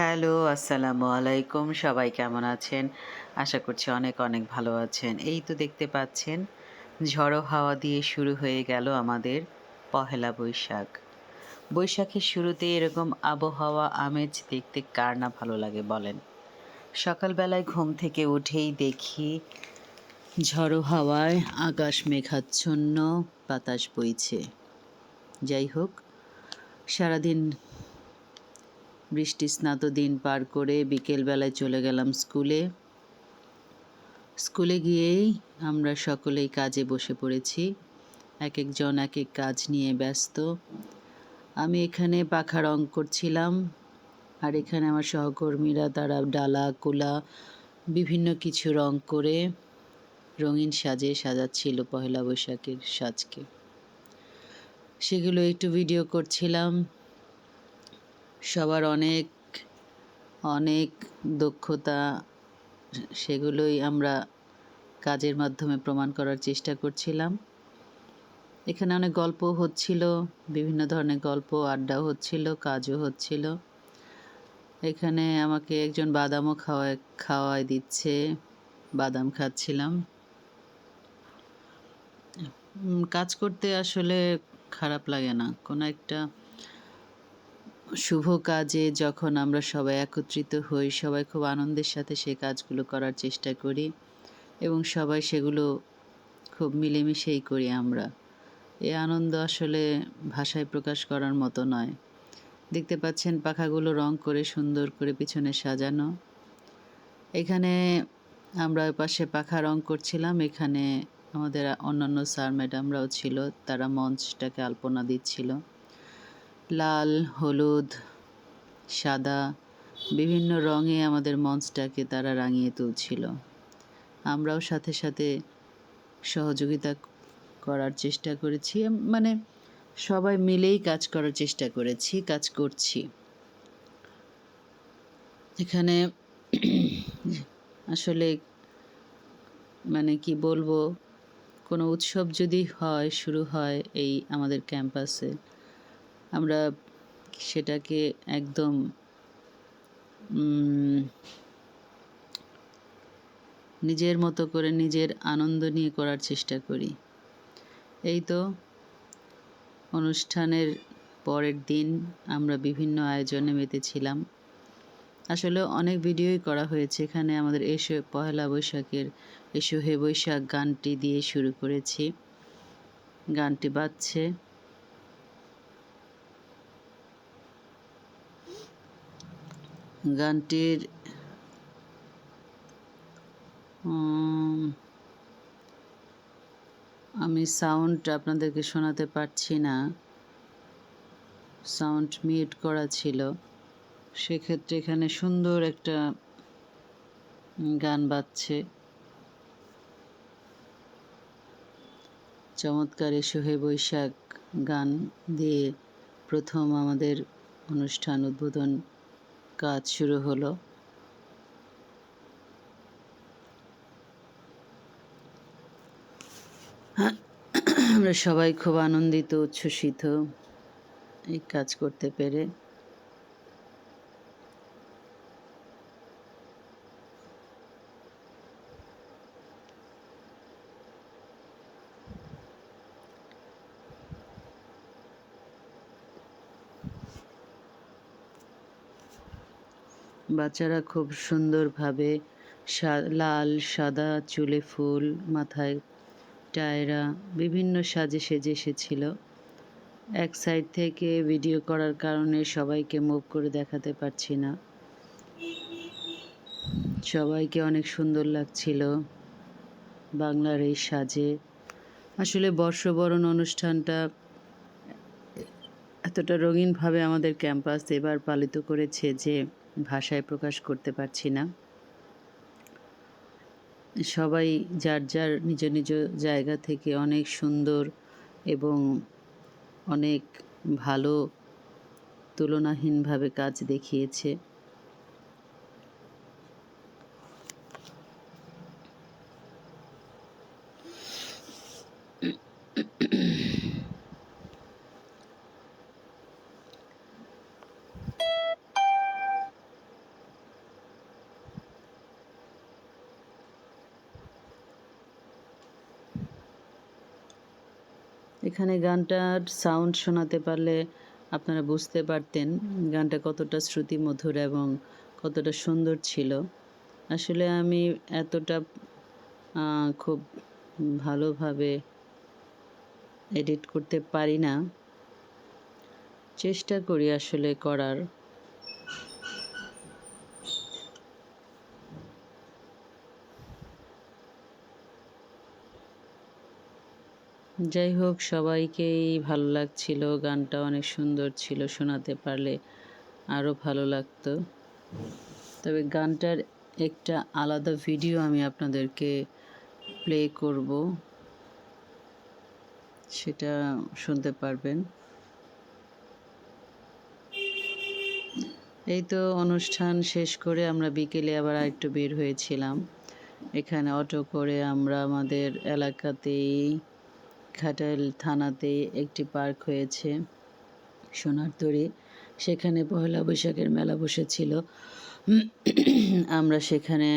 Hello, আসসালামু আলাইকুম। সবাই কেমন আছেন? আশা করছি অনেক, অনেক ভালো আছেন। এই তো দেখতে পাচ্ছেন ঝড়ো হাওয়া দিয়ে শুরু হয়ে গেল আমাদের পহেলা বৈশাখ। বৈশাখের শুরুতে এরকম আবহাওয়া আমেজ দেখতে কার না ভালো লাগে বলেন? সকালবেলায় ঘুম থেকে উঠেই দেখি ঝড়ো হাওয়ায় আকাশ মেঘাচ্ছন্ন, বাতাস বইছে। যাই হোক, সারাদিন বৃষ্টি স্নাত দিন পার করে বিকেলবেলায় চলে গেলাম স্কুলে। স্কুলে গিয়েই আমরা সকলেই কাজে বসে পড়েছি। এক একজন এক এক কাজ নিয়ে ব্যস্ত। আমি এখানে পাখা রং করছিলাম আর এখানে আমার সহকর্মীরা তারা ডালা, কুলা, বিভিন্ন কিছু রং করে রঙিন সাজে সাজাচ্ছিল পহেলা বৈশাখের সাজকে। সেগুলো একটু ভিডিও করছিলাম। সবার অনেক অনেক দক্ষতা সেগুলোই আমরা কাজের মাধ্যমে প্রমাণ করার চেষ্টা করছিলাম। এখানে অনেক গল্প হচ্ছিল, বিভিন্ন ধরনের গল্প আড্ডাও হচ্ছিল, কাজও হচ্ছিল। এখানে আমাকে একজন বাদামও খাওয়ায় খাওয়াই দিচ্ছে, বাদাম খাচ্ছিলাম। কাজ করতে আসলে খারাপ লাগে না। কোনো একটা শুভ কাজে যখন আমরা সবাই একত্রিত হই, সবাই খুব আনন্দের সাথে সেই কাজগুলো করার চেষ্টা করি এবং সবাই সেগুলো খুব মিলেমিশেই করি আমরা। এই আনন্দ আসলে ভাষায় প্রকাশ করার মতো নয়। দেখতে পাচ্ছেন পাখাগুলো রং করে, সুন্দর করে পিছনে সাজানো। এখানে আমরা পাশে পাখা রং করছিলাম, এখানে আমাদের অন্যান্য স্যার ম্যাডামরাও ছিল, তারা মঞ্চটাকে আলপনা দিচ্ছিল। লাল, হলুদ, সাদা, বিভিন্ন রঙে আমাদের মঞ্চটাকে তারা রাঙিয়ে তুলছিল। আমরাও সাথে সাথে সহযোগিতা করার চেষ্টা করেছি। মানে সবাই মিলেই কাজ করার চেষ্টা করেছি, কাজ করছি। এখানে আসলে মানে কি বলব, কোনো উৎসব যদি হয়, শুরু হয় এই আমাদের ক্যাম্পাসে আমরা সেটাকে একদম নিজের মতো করে নিজের আনন্দ নিয়ে করার চেষ্টা করি। এই তো অনুষ্ঠানের পরের দিন আমরা বিভিন্ন আয়োজনে মেতেছিলাম। আসলে অনেক ভিডিওই করা হয়েছে। এখানে আমাদের এসো, পহেলা বৈশাখের এসো হে বৈশাখ গানটি দিয়ে শুরু করেছি। গানটি বাজছে। গানটির আমি সাউন্ড আপনাদেরকে শোনাতে পারছি না। সাউন্ড মিউট করা ছিল। সেক্ষেত্রে এখানে সুন্দর একটা গান বাজছে। চমৎকার সোহে বৈশাখ গান দিয়ে প্রথম আমাদের অনুষ্ঠান উদ্বোধন কাজ শুরু হলো। আমরা সবাই খুব আনন্দিত উচ্ছ্বসিত এই কাজ করতে পেরে। বাচ্চারা খুব সুন্দরভাবে লাল, সাদা চুলে ফুল, মাথায় টায়রা, বিভিন্ন সাজে সেজে এসেছিল। এক সাইড থেকে ভিডিও করার কারণে সবাইকে মুভ করে দেখাতে পারছি না। সবাইকে অনেক সুন্দর লাগছিল বাংলার এই সাজে। আসলে বর্ষবরণ অনুষ্ঠানটা এতটা রঙিনভাবে আমাদের ক্যাম্পাস এবার পালিত করেছে যে ভাষায় প্রকাশ করতে পারছি না। সবাই যার যার নিজ নিজ জায়গা থেকে অনেক সুন্দর এবং অনেক ভালো তুলনাহীনভাবে কাজ দেখিয়েছে। এখানে গানটার সাউন্ড শোনাতে পারলে আপনারা বুঝতে পারতেন গানটা কতটা শ্রুতিমধুর এবং কতটা সুন্দর ছিল। আসলে আমি এতটা খুব ভালোভাবে এডিট করতে পারি না। চেষ্টা করি আসলে করার। যাই হোক, সবাইকেই ভালো লাগছিল, গানটা অনেক সুন্দর ছিল, শোনাতে পারলে আরও ভালো লাগতো। তবে গানটার একটা আলাদা ভিডিও আমি আপনাদেরকে প্লে করব, সেটা শুনতে পারবেন। এই তো অনুষ্ঠান শেষ করে আমরা বিকেলে আবার একটু বের হয়েছিলাম। এখানে অটো করে আমরা আমাদের এলাকাতেই ঘাটাইল থানাতে একটি পার্ক হয়েছে সোনারতরী সেখানে পয়লা বৈশাখের মেলা বসেছিল। আমরা সেখানে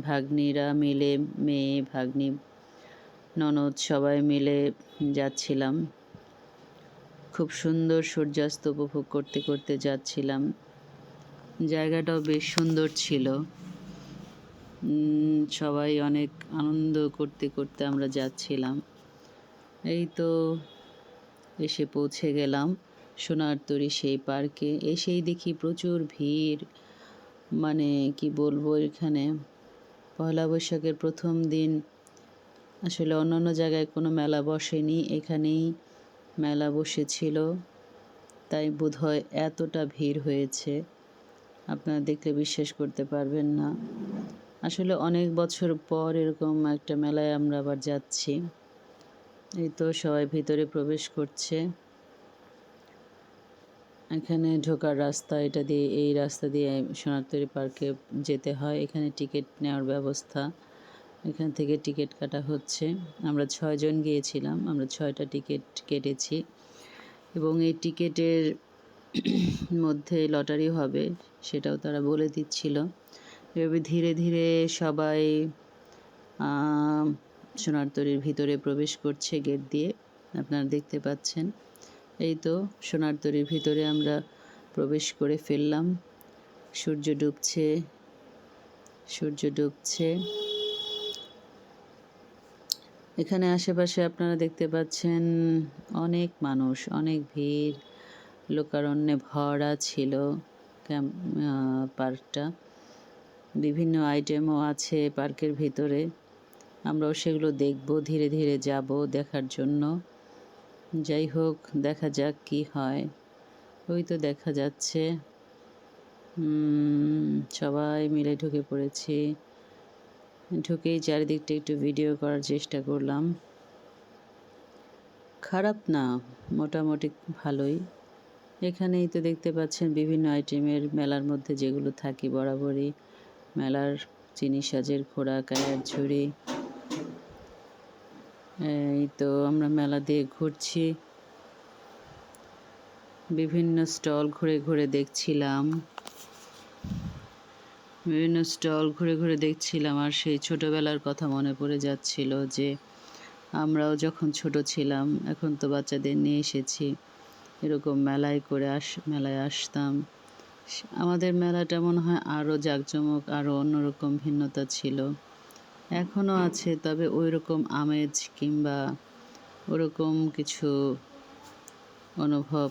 ভাগ্নিরা মিলে, মেয়ে, ভাগ্নি, ননদ সবাই মিলে যাচ্ছিলাম। খুব সুন্দর সূর্যাস্ত উপভোগ করতে করতে যাচ্ছিলাম। জায়গাটাও বেশ সুন্দর ছিল। সবাই অনেক আনন্দ করতে করতে আমরা যাচ্ছিলাম। এই তো এসে পৌঁছে গেলাম সোনারতরী সেই পার্কে। এসেই দেখি প্রচুর ভিড়। মানে কি বলব এখানে? পয়লা বৈশাখের প্রথম দিন। আসলে অন্যান্য জায়গায় কোনো মেলা বসেনি, এখানেই মেলা বসেছিল। তাই বোধহয় এতটা ভিড় হয়েছে। আপনারা দেখলে বিশ্বাস করতে পারবেন না। আসলে অনেক বছর পর এরকম একটা মেলায় আমরা আবার যাচ্ছি। এই তো সবাই ভিতরে প্রবেশ করছে। এখানে ঢোকার রাস্তা, এটা দিয়ে এই রাস্তা দিয়ে সোনারতরী পার্কে যেতে হয়। এখানে টিকিট নেওয়ার ব্যবস্থা, এখান থেকে টিকিট কাটা হচ্ছে। আমরা ছয়জন গিয়েছিলাম, আমরা ছয়টা টিকিট কেটেছি এবং এই টিকিটের মধ্যে লটারি হবে সেটাও তারা বলে দিচ্ছিল। এভাবে ধীরে ধীরে সবাই সোনারতরীর ভিতরে প্রবেশ করছে গেট দিয়ে, আপনারা দেখতে পাচ্ছেন। এই তো সোনারতরীর ভিতরে আমরা প্রবেশ করে ফেললাম। সূর্য ডুবছে সূর্য ডুবছে। এখানে আশেপাশে আপনারা দেখতে পাচ্ছেন অনেক মানুষ, অনেক ভিড়। লোকারণ্যে ভরা ছিল পার্কটা। বিভিন্ন আইটেমও আছে পার্কের ভিতরে। আমরাও সেগুলো দেখব, ধীরে ধীরে যাব দেখার জন্য। যাই হোক, দেখা যাক কি হয়। ওই তো দেখা যাচ্ছে। সবাই মিলে ঢুকে পড়েছি। ঢুকেই চারিদিকটা একটু ভিডিও করার চেষ্টা করলাম। খারাপ না, মোটামুটি ভালোই। এখানেই তো দেখতে পাচ্ছেন বিভিন্ন আইটেমের মেলার মধ্যে যেগুলো থাকি বরাবরই। মেলার চিনি, সাজের খোড়া কায়ার ঝুড়ি। এই তো আমরা মেলা দিয়ে ঘুরছি। বিভিন্ন স্টল ঘুরে ঘুরে দেখছিলাম। বিভিন্ন স্টল ঘুরে ঘুরে দেখছিলাম আর সেই ছোটবেলার কথা মনে পড়ে যাচ্ছিল যে আমরাও যখন ছোট ছিলাম, এখন তো বাচ্চাদের নিয়ে এসেছি। এরকম মেলায় করে আস, মেলায় আসতাম। আমাদের মেলাটা মনে হয় আরও জাঁকজমক, আরও অন্যরকম ভিন্নতা ছিল। এখনও আছে, তবে ওই রকম আমেজ কিংবা ওরকম কিছু অনুভব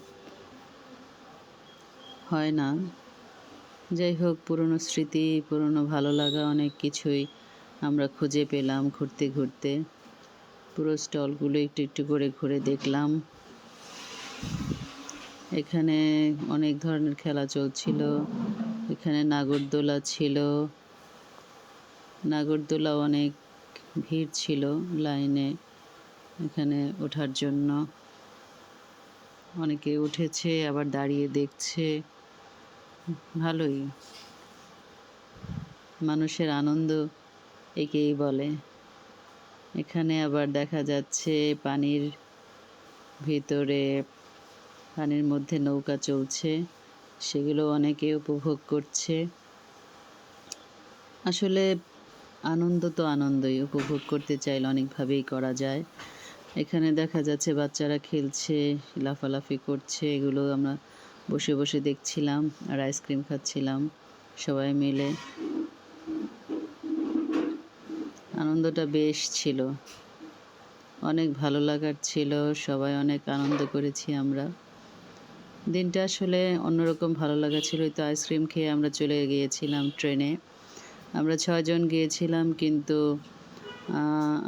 হয় না। যাই হোক, পুরনো স্মৃতি, পুরনো ভালো লাগা অনেক কিছুই আমরা খুঁজে পেলাম ঘুরতে ঘুরতে। পুরো স্টলগুলো একটু একটু করে ঘুরে দেখলাম। এখানে অনেক ধরনের খেলা চলছিল। এখানে নাগরদোলা ছিল। নাগরদোলা অনেক ভিড় ছিল লাইনে এখানে ওঠার জন্য। অনেকে উঠেছে, আবার দাঁড়িয়ে দেখছে। ভালোই। মানুষের আনন্দ একেই বলে। এখানে আবার দেখা যাচ্ছে পানির ভিতরে পানির মধ্যে নৌকা চলছে। সেগুলো অনেকে উপভোগ করছে। আসলে আনন্দ তো আনন্দই উপভোগ করতে চাইলে অনেকভাবেই করা যায়। এখানে দেখা যাচ্ছে বাচ্চারা খেলছে, লাফালাফি করছে, এগুলো আমরা বসে বসে দেখছিলাম আর আইসক্রিম খাচ্ছিলাম সবাই মিলে। আনন্দটা বেশ ছিল। অনেক ভালো লাগার ছিল, সবাই অনেক আনন্দ করেছি আমরা। দিনটা আসলে অন্যরকম ভালো লাগা ছিল তো আইসক্রিম খেয়ে আমরা চলে গিয়েছিলাম ট্রেনে। আমরা ছয়জন গিয়েছিলাম, কিন্তু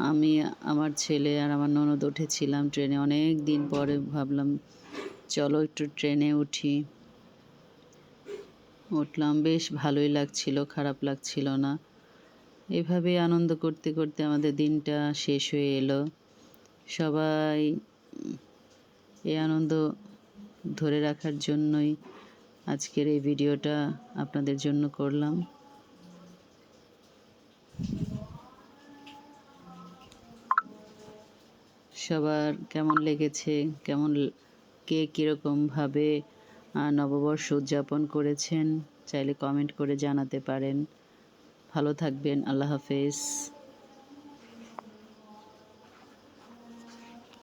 আমি, আমার ছেলে আর আমার ননদ উঠেছিলাম ট্রেনে। অনেক দিন পরে ভাবলাম, চলো একটু ট্রেনে উঠি। উঠলাম, বেশ ভালোই লাগছিল, খারাপ লাগছিল না। এভাবে আনন্দ করতে করতে আমাদের দিনটা শেষ হয়ে এলো। সবাই এই আনন্দ ধরে রাখার জন্যই আজকের এই ভিডিওটা আপনাদের জন্য করলাম। সবার কেমন লেগেছে? কেমন কে কীরকমভাবে নববর্ষ উদযাপন করেছেন? চাইলে কমেন্ট করে জানাতে পারেন। ভালো থাকবেন, আল্লাহ হাফেজ।